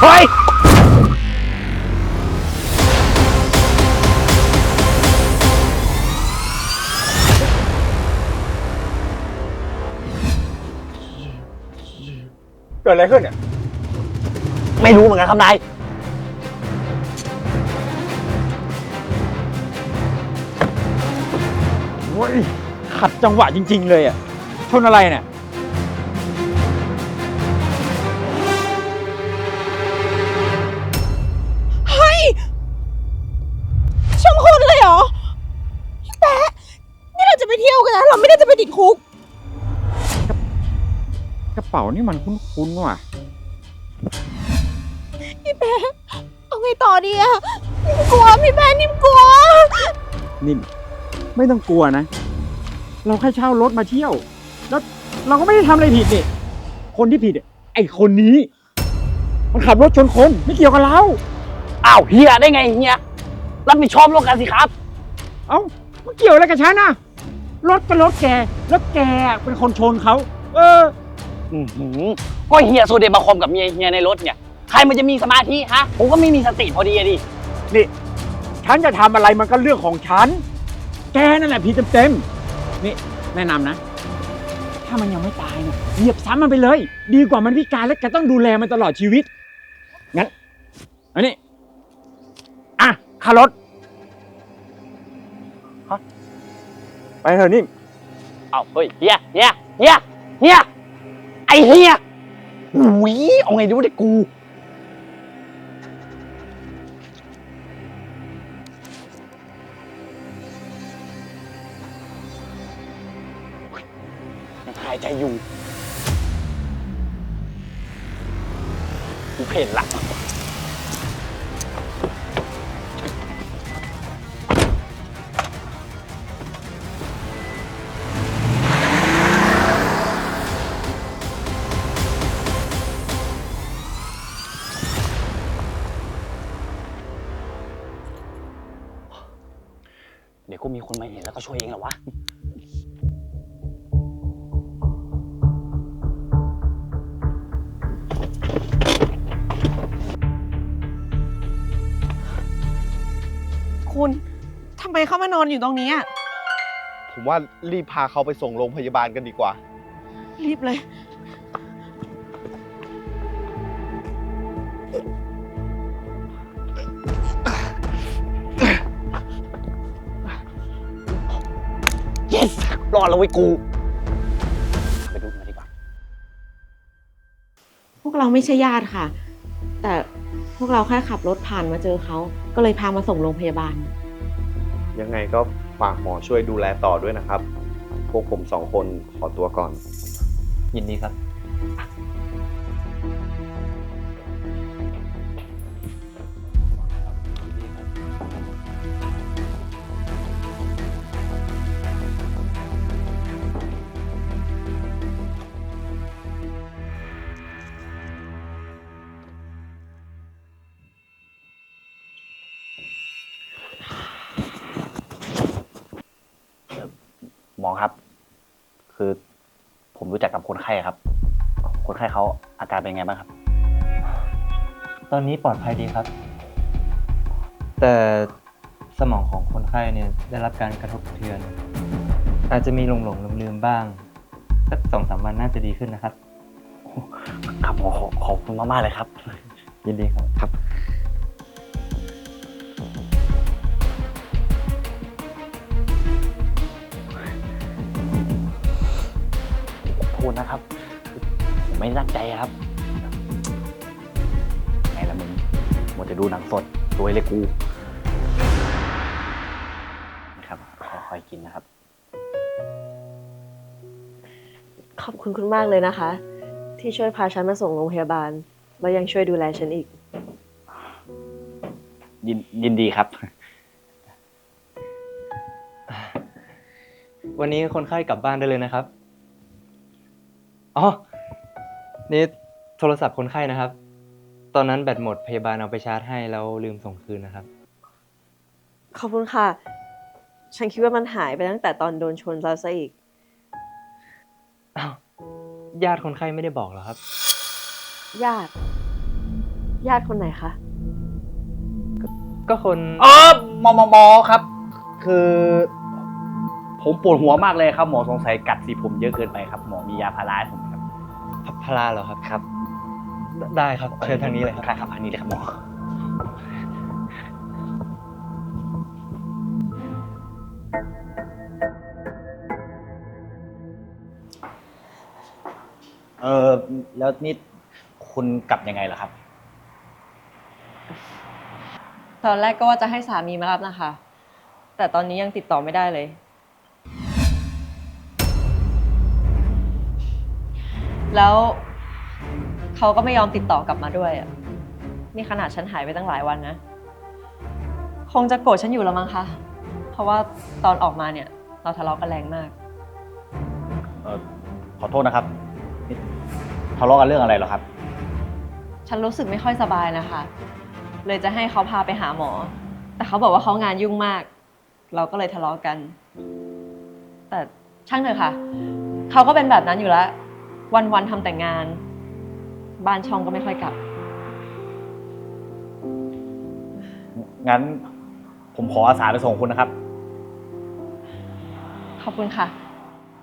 เฮ้ย เกิดอะไรขึ้นเนี่ย ไม่รู้เหมือนกันครับนายโอ้ยขัดจังหวะจริง ๆ เลยอะ ชนอะไรเนี่ย นี่มันคุ้นๆว่ะ พี่แป๊ะเอาไงต่อดีอะนิ่มกลัวพี่แป๊ะนิ่มกลัว นิ่มไม่ต้องกลัวนะ เราแค่เช่ารถมาเที่ยว แล้วเราก็ไม่ได้ทำอะไรผิดนี่ คนที่ผิดอะไอ้คนนี้ มันขับรถชนคนไม่เกี่ยวกับเรา อ้าวเฮียได้ไงเฮียรับผิดชอบร่วมกันสิครับ เอ้ามันเกี่ยวอะไรกับฉันน่ะรถก็รถแก แล้วแกเป็นคนชนเขา เออ อือหือก็เฮียโซเดมาคอมกับเมียเฮียในรถเนี่ย ใครมันจะมีสมาธิฮะ ผมก็ไม่มีสติพอดีอะดิ นี่ ฉันจะทำอะไรมันก็เรื่องของฉัน แกนั่นแหละผิดเต็มๆนี่แนะนำนะ ถ้ามันยังไม่ตายเนี่ยเหยียบซ้ำมันไปเลย ดีกว่ามันพิการแล้วแกต้องดูแลมันตลอดชีวิต งั้นอันนี้อะค่ารถฮะไปเถอะนี่ เอาเฮ้ยเฮียเฮียเฮียเฮีย ไอเฮียอุ้ยเอาไงดูดิกู ยังหายใจอยู่ กูเห็นละ ก็ช่วยเองเหรอวะ คุณทำไมเขามานอนอยู่ตรงนี้อะผมว่ารีบพาเขาไปส่งโรงพยาบาลกันดีกว่า รีบเลย รอดแล้วเว้ยกูไปดูมาดีกว่า พวกเราไม่ใช่ญาติค่ะ แต่พวกเราแค่ขับรถผ่านมาเจอเขา ก็เลยพามาส่งโรงพยาบาล ยังไงก็ฝากหมอช่วยดูแลต่อด้วยนะครับ พวกผมสองคนขอตัวก่อน ยินดีครับ ครับ คือผมรู้จักกับคนไข้ครับ คนไข้เขาอาการเป็นไงบ้างครับ ตอนนี้ปลอดภัยดีครับ แต่สมองของคนไข้เนี่ยได้รับการกระทบกระเทือน อาจจะมีหลงหลงลืมลืมๆบ้างสักสองสามวันน่าจะดีขึ้นนะครับ ครับหมอขอขอบคุณมากๆเลยครับ ยินดีครับ ครับ ษนะครับ ผมไม่ตั้งใจอะครับไงล่ะมึงหมดจะดูหนังสดรวยเลยกูนะครับค่อยๆกินนะครับ ขอบคุณคุณมากเลยนะคะ ที่ช่วยพาฉันมาส่งโรงพยาบาล แล้วยังช่วยดูแลฉันอีก ยินยินดีครับ วันนี้คนไข้กลับบ้านได้เลยนะครับ อ๋อ นี่โทรศัพท์คนไข้นะครับ ตอนนั้นแบตหมดพยาบาลเอาไปชาร์จให้แล้วลืมส่งคืนนะครับ ขอบคุณค่ะ ฉันคิดว่ามันหายไปตั้งแต่ตอนโดนชนแล้วซะอีก อ้าว ญาติคนไข้ไม่ได้บอกเหรอครับ ญาติ ญาติคนไหนคะ ก็คนเออหมอหมอหมอครับ คือ ผมปวดหัวมากเลยครับหมอสงสัยกัดสีผมเยอะเกินไปครับหมอมียาพาราให้ผมไหมครับ พพลาเหรอครับ ครับ ได้ครับ เชิญทางนี้เลยครับ ครับทางนี้เลยครับหมอเออแล้วนี่คุณกลับยังไงล่ะครับ ตอนแรกก็ว่าจะให้สามีมารับนะคะ แต่ตอนนี้ยังติดต่อไม่ได้เลย แล้วเขาก็ไม่ยอมติดต่อกลับมาด้วยอะนี่ขนาดฉันหายไปตั้งหลายวันนะ คงจะโกรธฉันอยู่แล้วมั้งคะ เพราะว่าตอนออกมาเนี่ย เราทะเลาะกันแรงมาก เออขอโทษนะครับนี่ทะเลาะกันเรื่องอะไรเหรอครับ ฉันรู้สึกไม่ค่อยสบายนะคะ เลยจะให้เขาพาไปหาหมอ แต่เขาบอกว่าเขางานยุ่งมาก เราก็เลยทะเลาะกัน แต่ช่างเถอะค่ะ เขาก็เป็นแบบนั้นอยู่แล้ว วันๆทำแต่งาน บ้านช่องก็ไม่ค่อยกลับ งั้นผมขออาสาไปส่งคุณนะครับ ขอบคุณค่ะ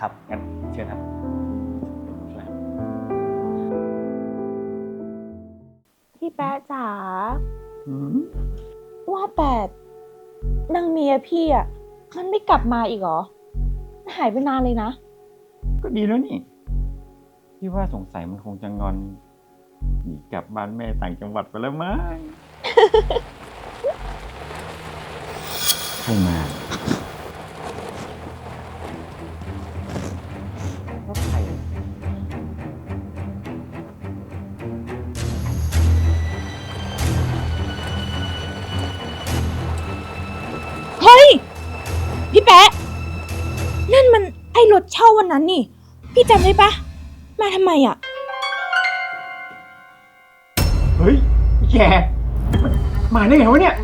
ครับ งั้นเชิญครับ พี่แป๊ะจ๋าว่าแต่นางเมียพี่อะ มันไม่กลับมาอีกเหรอ มันหายไปนานเลยนะ ก็ดีแล้วนี่ พี่ว่าสงสัยมันคงจะงอนหนีกลับบ้านแม่ต่างจังหวัดไปแล้วมั้ง ใครมาเฮ้ย พี่แป๊ะนั่นมันไอรถเช่าวันนั้นนี่ พี่จำได้ปะ มาทำไมอะ เฮ้ยแกมาได้ไงวะเนี่ย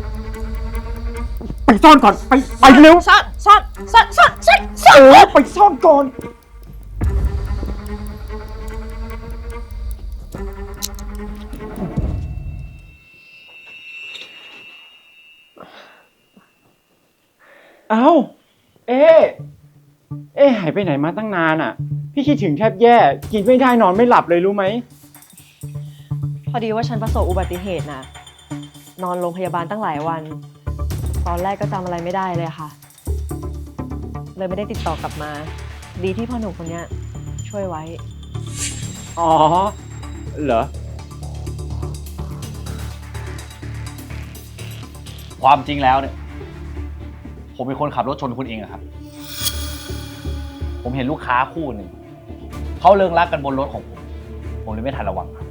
ไปซ่อนก่อน ไปไปเร็วซ่อนซ่อนซ่อนซ่อนซ่อนซ่อนเออไปซ่อนก่อน เอาเอ๊ะเอ๊ะหายไปไหนมาตั้งนานอะ พี่คิดถึงแทบแย่ กินไม่ได้นอนไม่หลับเลยรู้ไหม พอดีว่าฉันประสบอุบัติเหตุนะนอนโรงพยาบาลตั้งหลายวัน ตอนแรกก็จำอะไรไม่ได้เลยค่ะ เลยไม่ได้ติดต่อกลับมา ดีที่พ่อหนุ่มคนเนี้ยช่วยไว้ อ๋อ เหรอ ความจริงแล้วเนี่ย ผมเป็นคนขับรถชนคุณเองอะครับ ผมเห็นลูกค้าคู่หนึ่ง เขาเลิงรักกันบนรถของผม ผมเลยไม่ทันระวังครับ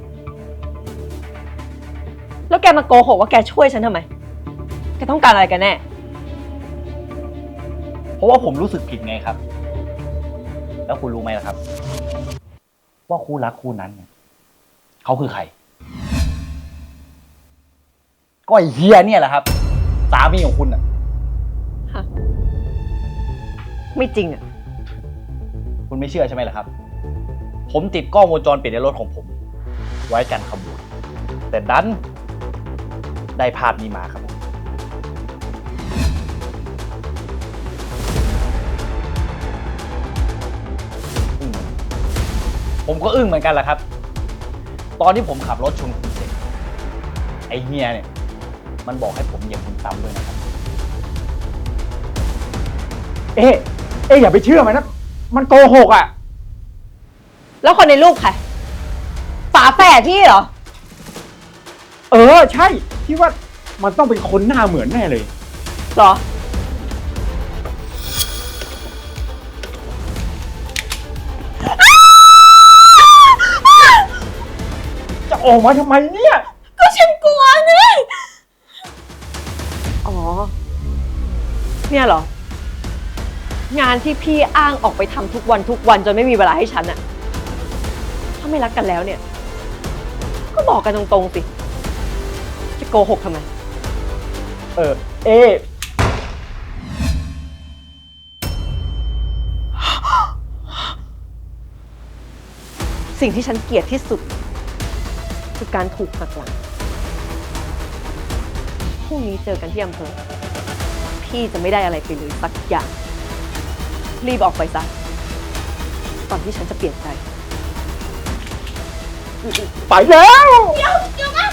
แล้วแกมาโกหกว่าแกช่วยฉันทำไม แกต้องการอะไรกันแน่ เพราะว่าผมรู้สึกผิดไงครับ แล้วคุณรู้ไหมล่ะครับ ว่าคู่รักคู่นั้นเนี่ยเขาคือใคร ก็ไอ้เฮียเนี่ยแหละครับ สามีของคุณอะไม่จริงอะ คุณไม่เชื่อใช่ไหมล่ะครับ ผมติดกล้องวงจรปิดในรถของผม ไว้กันขบวนแต่ดันได้ภาพนี้มาครับผมก็อึ้งเหมือนกันแหละครับ ตอนที่ผมขับรถชนคุณเสร็จไอเฮียเนี่ย มันบอกให้ผมเหยียบคุณซ้ำด้วยนะครับ เอ๊ะ เอ๊ะอย่าไปเชื่อมันนะ มันโกหกอะ แล้วคนในรูปใคร ฝาแฝดพี่เหรอ เออ ใช่ที่ว่ามันต้องเป็นคนหน้าเหมือนแน่เลย เหรอ จะออกมาทำไมเนี่ย ก็ฉันกลัวนี่อ๋อ เนี่ยเหรอ งานที่พี่อ้างออกไปทำทุกวันทุกวันจนไม่มีเวลาให้ฉันอะถ้า ไม่รักกันแล้วเนี่ย ก็บอกกันตรงๆสิ จะโกหกทำไม เออ เอ๊ะสิ่งที่ฉันเกลียดที่สุด คือการถูกหักหลัง พรุ่งนี้เจอกันที่อำเภอ พี่จะไม่ได้อะไรไปเลยสักอย่าง รีบออกไปซะตอนที่ฉันจะเปลี่ยนใจ ไปแล้ว เดี๋ยวเดี๋ยวนะ